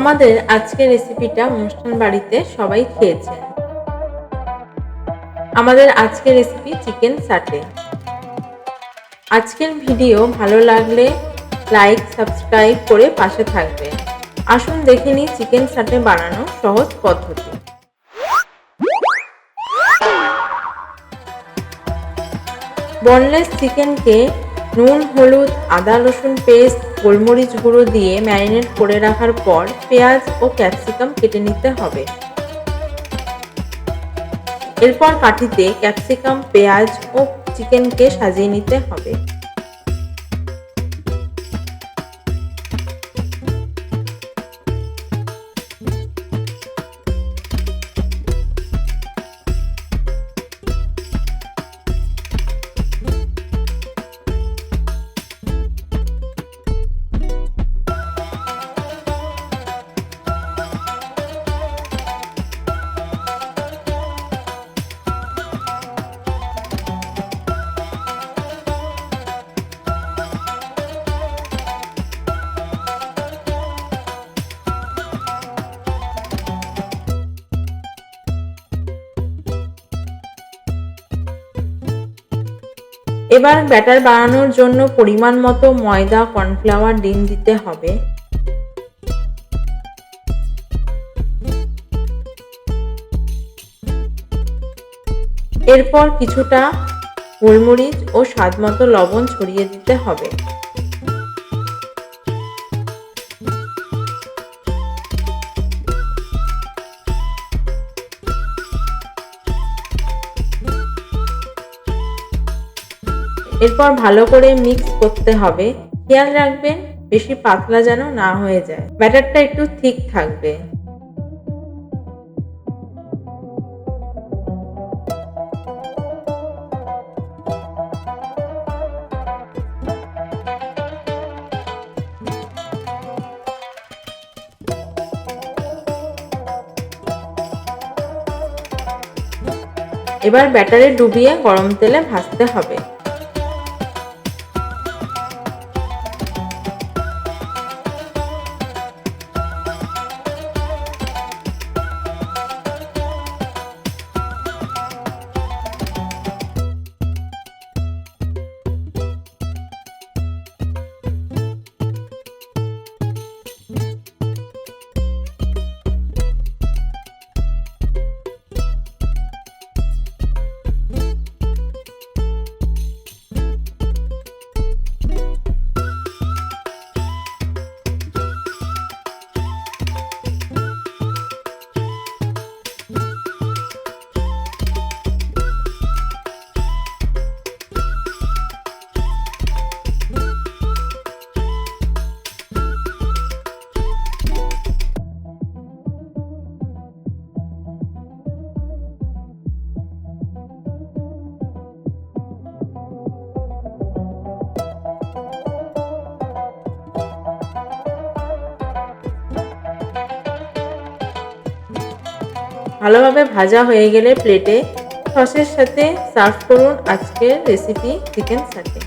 আমাদের আজকের রেসিপিটা অনুষ্ঠান বাড়িতে সবাই খেয়েছেন আমাদের আজকের রেসিপি চিকেন সাটে আজকের ভিডিও ভালো লাগলে লাইক সাবস্ক্রাইব করে পাশে থাকবে। আসুন দেখে নিই চিকেন সাটে বানানো সহজ পদ্ধতি। বনলেস চিকেনকে নুন, হলুদ, আদা, রসুন পেস্ট, গোলমরিচ গুঁড়ো দিয়ে ম্যারিনেট করে রাখার পর পেঁয়াজ ও ক্যাপসিকাম কেটে নিতে হবে। এরপর কাঠিতে ক্যাপসিকাম, পেঁয়াজ ও চিকেনকে সাজিয়ে নিতে হবে। এবার ব্যাটার বানানোর জন্য পরিমাণ মতো ময়দা, কর্নফ্লাওয়ার, ডিম দিতে হবে। এরপর কিছুটা গোলমরিচ ও স্বাদ মতো লবণ ছড়িয়ে দিতে হবে। এরপর ভালো করে মিক্স করতে হবে। খেয়াল রাখবেন, বেশি পাতলা যেন না হয়ে যায়। ব্যাটারটা একটু ঠিক থাকবে। এবার ব্যাটারে ডুবিয়ে গরম তেলে ভাজতে হবে। ভালোভাবে ভাজা হয়ে গেলে প্লেটে সসের সাথে সার্ভ করুন আজকের রেসিপি চিকেন সাথে